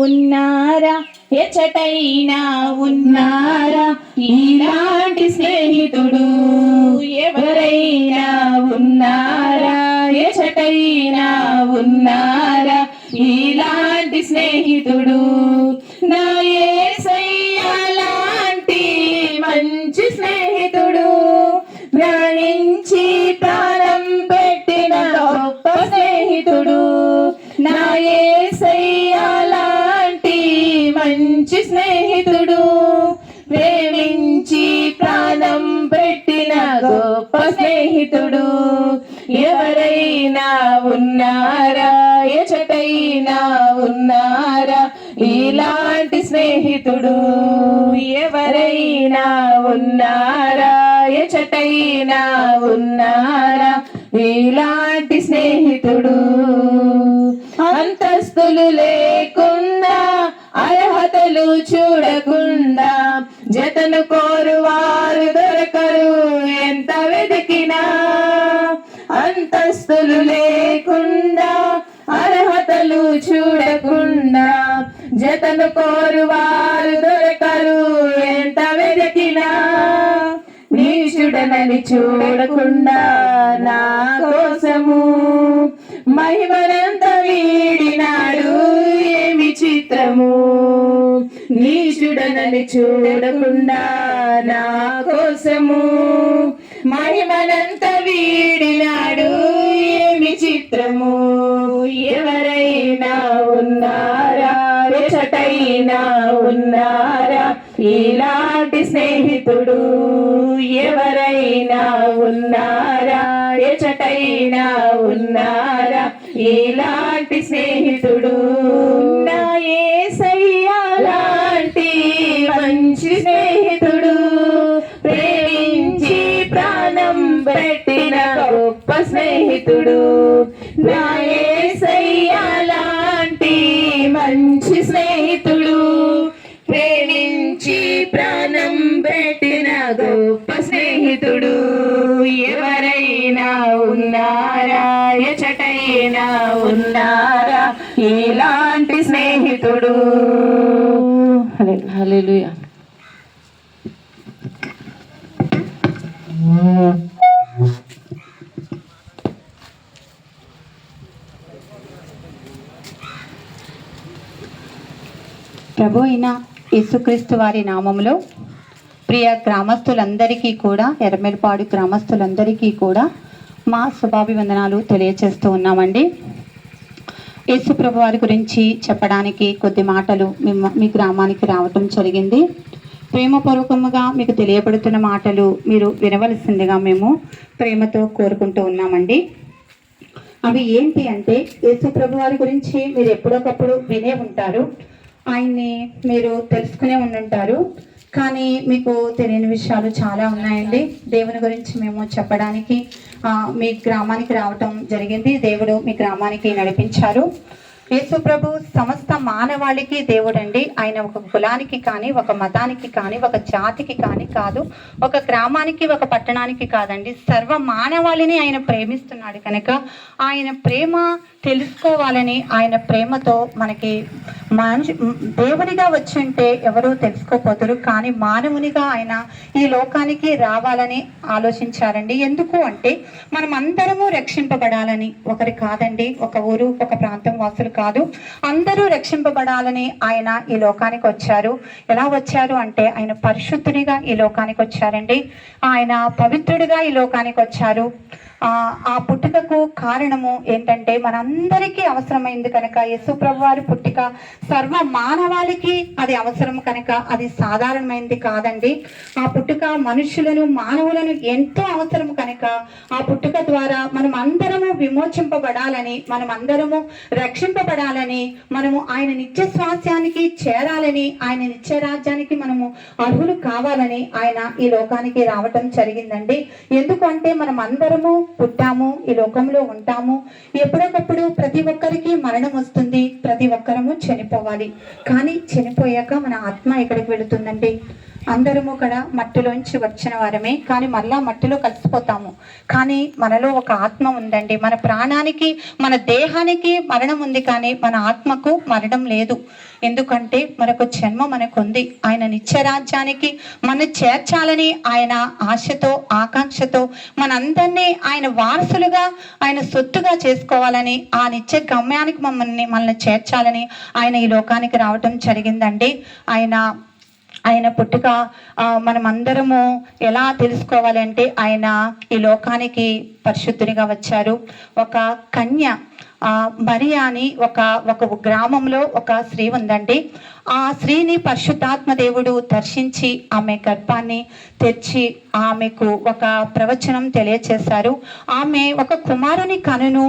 ఉన్నారా? ఎచ్చటైనా ఉన్నారా? ఇలాంటి స్నేహితుడు ఎవరైనా ఉన్నారా? ఎచ్చటైనా ఉన్నారా? ఇలాంటి స్నేహితుడు నా యేసయ్య లాంటి మంచి స్నేహితుడు ప్రాణించి ప్రాణం గొప్ప స్నేహితుడు. ఎవరైనా ఉన్నారా? ఎచటైనా ఉన్నారా? ఇలాంటి స్నేహితుడు. ఎవరైనా ఉన్నారా? ఎచటైనా ఉన్నారా? ఇలాంటి స్నేహితుడు. అంతస్తులు లేకుండా అర్హతలు చూడకుండా జతను కోరువారు దొరకరు ఎంత వెతికినా అంతస్తులు లేకుండా అర్హతలు చూడకుండా. జతను కోరువారు దొరకరు ఎంత వెతికినా నీచుడనని చూడకుండా. నా కోసము మహిమనంత వీడినాడు ఏమి చిత్రము? నీచుడనని చూడకుండా నా కోసము మహిమనంత వీడినాడు. ఏమి చిత్రము? ఎవరైనా ఉన్నారా? ఎచటైనా ఉన్నారా? ఇలాంటి స్నేహితుడు ఎవరైనా ఉన్నారా? ఎచటైనా ఉన్నారా? ఇలాంటి స్నేహితుడు నా ఏసయ్యా. స్నేహితుడు ప్రేమించి ప్రాణం పెట్టిన గొప్ప స్నేహితుడు. నా లాంటి మంచి స్నేహితుడు. ప్రేమించి ప్రాణం పెట్టిన గొప్ప స్నేహితుడు. ఎవరైనా ఉన్నారా? ఎచటైనా ఉన్నారా? ఇలాంటి స్నేహితుడు. హల్లెలూయా. ప్రభు అయిన యేసుక్రీస్తు వారి నామములో ప్రియ గ్రామస్తులందరికీ కూడా ఎర్రమెరపాడు గ్రామస్తులందరికీ కూడా మా శుభాభివందనాలు తెలియచేస్తూ ఉన్నామండి. యేసు ప్రభు వారి గురించి చెప్పడానికి కొద్ది మాటలు మీ గ్రామానికి రావటం జరిగింది. ప్రేమపూర్వకముగా మీకు తెలియబడుతున్న మాటలు మీరు వినవలసిందిగా మేము ప్రేమతో కోరుకుంటూ ఉన్నామండి. అవి ఏంటి అంటే యేసు ప్రభు వారి గురించి మీరు ఎప్పుడొకప్పుడు వినే ఉంటారు. ఆయన్ని మీరు తెలుసుకునే ఉండుంటారు. కానీ మీకు తెలియని విషయాలు చాలా ఉన్నాయండి. దేవుని గురించి మేము చెప్పడానికి మీ గ్రామానికి రావటం జరిగింది. దేవుడు మీ గ్రామానికి నడిపించారు. యేసు ప్రభు సమస్త మానవాళికి దేవుడండి. ఆయన ఒక కులానికి కానీ ఒక మతానికి కానీ ఒక జాతికి కానీ కాదు. ఒక గ్రామానికి ఒక పట్టణానికి కాదండి. సర్వ మానవాళిని ఆయన ప్రేమిస్తున్నాడు కనుక ఆయన ప్రేమ తెలుసుకోవాలని ఆయన ప్రేమతో మనకి మనిషి దేవునిగా వచ్చి ఉంటే ఎవరు తెలుసుకోపోతారు. కానీ మానవునిగా ఆయన ఈ లోకానికి రావాలని ఆలోచించారండి. ఎందుకు అంటే మనం అందరము రక్షింపబడాలని. ఒకరి కాదండి ఒక ఊరు ఒక ప్రాంతం వాసులు కాదు. అందరూ రక్షింపబడాలని ఆయన ఈ లోకానికి వచ్చారు. ఎలా వచ్చారు అంటే ఆయన పరిశుద్ధుడిగా ఈ లోకానికి వచ్చారండి. ఆయన పవిత్రుడిగా ఈ లోకానికి వచ్చారు. ఆ ఆ పుట్టుకకు కారణము ఏంటంటే మనందరికీ అవసరమైంది కనుక యేసు వారి పుట్టుక. సర్వ మానవాళికి అది అవసరం కనుక అది సాధారణమైంది కాదండి. ఆ పుట్టుక మనుషులను మానవులను ఎంతో అవసరం కనుక ఆ పుట్టుక ద్వారా మనం అందరము విమోచింపబడాలని మనం అందరము రక్షింపబడాలని మనము ఆయన నిత్య స్వాస్యానికి చేరాలని ఆయన నిత్య రాజ్యానికి మనము అర్హులు కావాలని ఆయన ఈ లోకానికి రావటం జరిగిందండి. ఎందుకంటే మనం అందరము పుట్టాము ఈ లోకంలో ఉంటాము. ఎప్పుడొకప్పుడు ప్రతి ఒక్కరికి మరణం వస్తుంది ప్రతి ఒక్కరము చనిపోవాలి. కానీ చనిపోయాక మన ఆత్మ ఎక్కడికి వెళుతుందండి? అందరము కూడా మట్టిలోంచి వచ్చిన వారమే కానీ మళ్ళా మట్టిలో కలిసిపోతాము. కానీ మనలో ఒక ఆత్మ ఉందండి. మన ప్రాణానికి మన దేహానికి మరణం ఉంది కానీ మన ఆత్మకు మరణం లేదు. ఎందుకంటే మనకు జన్మ మనకు ఉంది. ఆయన నిత్యరాజ్యానికి మన చేర్చాలని ఆయన ఆశతో ఆకాంక్షతో మనందరినీ ఆయన వారసులుగా ఆయన సొత్తుగా చేసుకోవాలని ఆ నిత్య గమ్యానికి మమ్మల్ని మనల్ని చేర్చాలని ఆయన ఈ లోకానికి రావటం జరిగిందండి. ఆయన ఆయన పుట్టుక మనం అందరము ఎలా తెలుసుకోవాలంటే ఆయన ఈ లోకానికి పరిశుద్ధునిగా వచ్చారు. ఒక కన్య మరియా అని ఒక ఒక గ్రామంలో ఒక స్త్రీ ఉందండి. ఆ స్త్రీని పరిశుద్ధాత్మ దేవుడు దర్శించి ఆమె గర్భాన్ని తెచ్చి ఆమెకు ఒక ప్రవచనం తెలియచేశారు. ఆమె ఒక కుమారుని కనును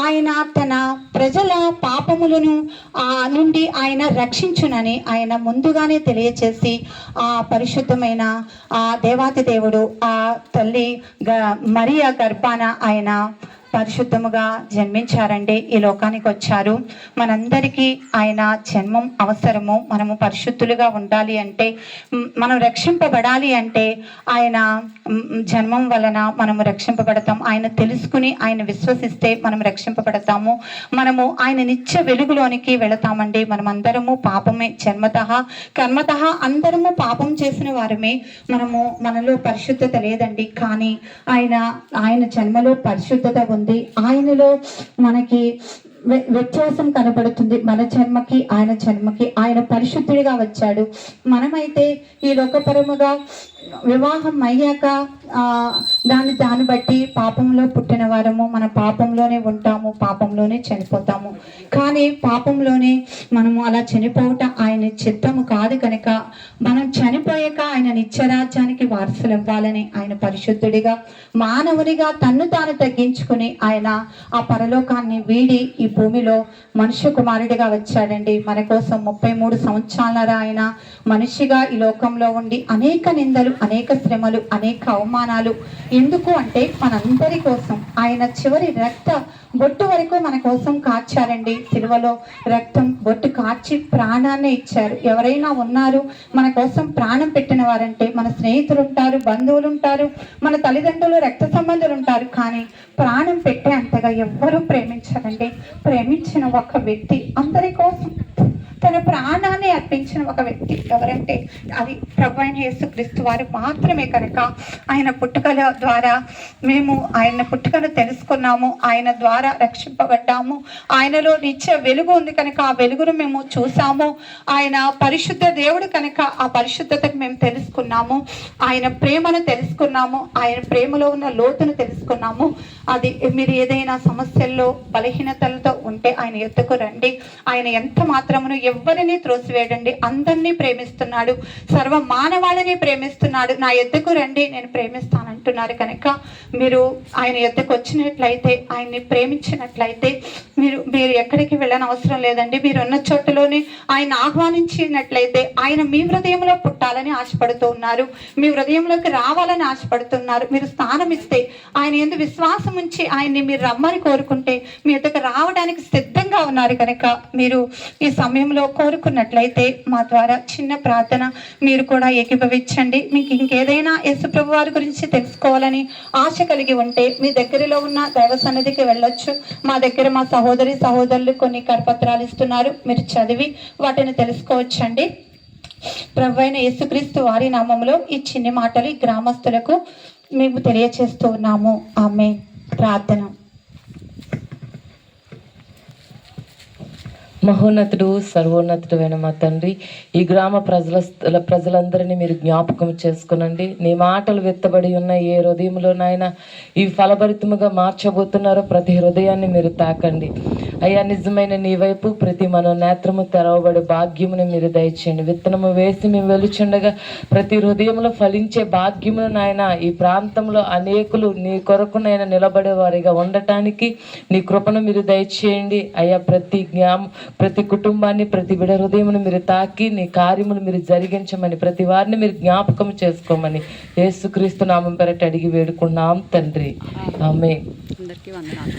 ఆయన తన ప్రజల పాపములను ఆ నుండి ఆయన రక్షించునని ఆయన ముందుగానే తెలియచేసి ఆ పరిశుద్ధమైన ఆ దేవాతి దేవుడు ఆ తల్లి గ మరియ గర్భాన ఆయన పరిశుద్ధముగా జన్మించారండి. ఈ లోకానికి వచ్చారు. మనందరికీ ఆయన జన్మం అవసరము. మనము పరిశుద్ధులుగా ఉండాలి అంటే మనం రక్షింపబడాలి అంటే ఆయన జన్మం వలన మనము రక్షింపబడతాం. ఆయన తెలుసుకుని ఆయన విశ్వసిస్తే మనం రక్షింపబడతాము. మనము ఆయన నిత్య వెలుగులోనికి వెళతామండి. మనం అందరము పాపమే. జన్మత కర్మత అందరము పాపం చేసిన వారమే. మనము మనలో పరిశుద్ధత లేదండి. కానీ ఆయన ఆయన జన్మలో పరిశుద్ధత ఉంది ఆయనలో మనకి వ్యత్యాసం కనబడుతుంది. మన జన్మకి ఆయన జన్మకి. ఆయన పరిశుద్ధుడిగా వచ్చాడు. మనమైతే ఈ లోకపరముగా వివాహం అయ్యాక దాన్ని దాన్ని బట్టి పాపంలో పుట్టిన వారము మన పాపంలోనే ఉంటాము పాపంలోనే చనిపోతాము. కానీ పాపంలోనే మనము అలా చనిపోవటం ఆయన చిత్తము కాదు కనుక మనం చనిపోయాక ఆయన నిత్యరాజ్యానికి వారసులు ఇవ్వాలని ఆయన పరిశుద్ధుడిగా మానవునిగా తన్ను తాను తగ్గించుకుని ఆయన ఆ పరలోకాన్ని వీడి ఈ భూమిలో మనుష్య కుమారుడిగా వచ్చాడండి. మన కోసం ముప్పై మూడు సంవత్సరాల ఆయన మనిషిగా ఈ లోకంలో ఉండి అనేక నిందలు అనేక శ్రమలు అనేక అవమానాలు. ఎందుకు అంటే మనందరి కోసం ఆయన చివరి రక్త బొట్టు వరకు మన కోసం కార్చారండి. సిలువలో రక్తం బొట్టు కార్చి ప్రాణాన్ని ఇచ్చారు. ఎవరైనా ఉన్నారు మన కోసం ప్రాణం పెట్టిన వారంటే మన స్నేహితులు ఉంటారు బంధువులు ఉంటారు మన తల్లిదండ్రులు రక్త సంబంధులు ఉంటారు కానీ ప్రాణం పెట్టే అంతగా ఎవ్వరూ ప్రేమించారండి. ప్రేమించిన ఒక వ్యక్తి అందరి కోసం తన ప్రాణాన్ని అర్పించిన ఒక వ్యక్తి ఎవరంటే అది ప్రభు అయిన యేసుక్రీస్తు వారు మాత్రమే కనుక ఆయన పుట్టుకల ద్వారా మేము ఆయన పుట్టుకను తెలుసుకున్నాము ఆయన ద్వారా రక్షింపబడ్డాము. ఆయనలో నిత్య వెలుగు ఉంది కనుక ఆ వెలుగును మేము చూసాము ఆయన పరిశుద్ధ దేవుడు కనుక ఆ పరిశుద్ధతకు మేము తెలుసుకున్నాము. ఆయన ప్రేమను తెలుసుకున్నాము. ఆయన ప్రేమలో ఉన్న లోతును తెలుసుకున్నాము. అది మీరు ఏదైనా సమస్యల్లో బలహీనతలతో ఉంటే ఆయన ఎత్తుకు రండి. ఆయన ఎంత మాత్రమును ఎవ్వరిని త్రోసివేయడండి. అందరినీ ప్రేమిస్తున్నాడు. సర్వ మానవాళిని ప్రేమిస్తున్నాడు. నా ఎద్దుకు రండి నేను ప్రేమిస్తానంటున్నారు కనుక మీరు ఆయన ఎద్దుకు వచ్చినట్లయితే ఆయన్ని ప్రేమించినట్లయితే మీరు మీరు ఎక్కడికి వెళ్ళని అవసరం లేదండి. మీరు ఉన్న చోటులోనే ఆయన ఆహ్వానించినట్లయితే ఆయన మీ హృదయంలో పుట్టాలని ఆశపడుతూ ఉన్నారు. మీ హృదయంలోకి రావాలని ఆశపడుతున్నారు. మీరు స్థానం ఇస్తే ఆయన ఎందు విశ్వాసం ఉంచి ఆయన్ని మీరు రమ్మని కోరుకుంటే మీ ఎద్దకు రావడానికి సిద్ధంగా ఉన్నారు కనుక మీరు ఈ సమయంలో కోరుకున్నట్లయితే మా ద్వారా చిన్న ప్రార్థన మీరు కూడా ఏకీభవించండి. మీకు ఇంకేదైనా యేసుప్రభు వారి గురించి తెలుసుకోవాలని ఆశ కలిగి ఉంటే మీ దగ్గరలో ఉన్న దైవ సన్నిధికి వెళ్ళొచ్చు. మా దగ్గర మా సహోదరి సహోదరులు కొన్ని కరపత్రాలు ఇస్తున్నారు. మీరు చదివి వాటిని తెలుసుకోవచ్చండి. ప్రభు అయిన యేసుక్రీస్తు వారి నామంలో ఈ చిన్ని మాటలు ఈ గ్రామస్తులకు మేము తెలియచేస్తూ ఉన్నాము. ఆమె ప్రార్థన. మహోన్నతుడు సర్వోన్నతుడైన మా తండ్రి ఈ గ్రామ ప్రజల ప్రజలందరినీ మీరు జ్ఞాపకం చేసుకునండి. నీ మాటలు వెత్తబడి ఉన్న ఏ హృదయంలోనైనా ఈ ఫలభరితముగా మార్చబోతున్నారో ప్రతి హృదయాన్ని మీరు తాకండి. అయ్యా నిజమైన నీ వైపు ప్రతి మన నేత్రము తెరవబడే భాగ్యమును మీరు దయచేయండి. విత్తనము వేసి మేము వెలుచుండగా ప్రతి హృదయంలో ఫలించే భాగ్యమును నాయన ఈ ప్రాంతంలో అనేకులు నీ కొరకు నాయన నిలబడే వారిగా ఉండటానికి నీ కృపను మీరు దయచేయండి. అయ్యా ప్రతి జ్ఞాం ప్రతి కుటుంబాన్ని ప్రతి బిడ హృదయమును మీరు తాకి నీ కార్యములు మీరు జరిగించమని ప్రతి వారిని మీరు జ్ఞాపకం చేసుకోమని యేసుక్రీస్తు నామం పెరటి అడిగి వేడుకున్నాం తండ్రి. ఆమె అందరికీ వందనాలు.